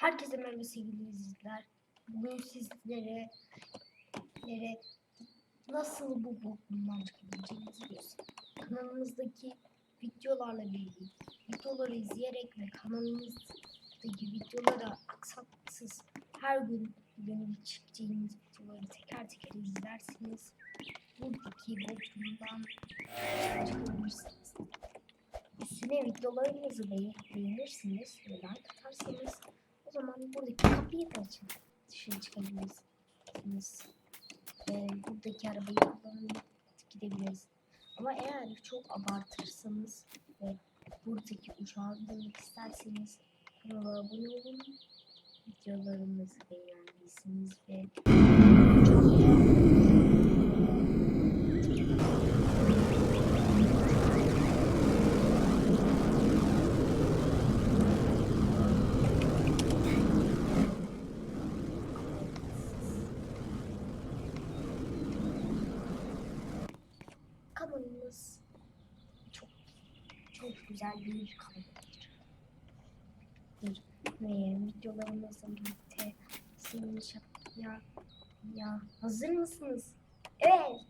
Herkese merhaba sevgili izleyiciler. Bugün sizlere, sizlere nasıl bu boklumdan çıkabileceğinizi göstereyim. Kanalımızdaki videolarla birlikte videoları izleyerek ve kanalımızdaki videoları aksaksız her gün gün çekeceğimiz videoları teker teker izlersiniz. Buradaki boklumdan çıkabilirsiniz. Üstüne videolarımızı beğen beğenirsiniz ve like atarsanız o zaman buradaki kapıyı da açın. Dışarı çıkabilirsiniz. Ve buradaki arabayı kullanıp gidebiliriz. Ama eğer çok abartırsanız ve buradaki uçağa binmek isterseniz kanala abone olun. Videolarımızı beğendiyseniz ve kanalımız çok çok güzel bir. Bir ve videolarımızla birlikte sizin ya ya hazır mısınız? Evet.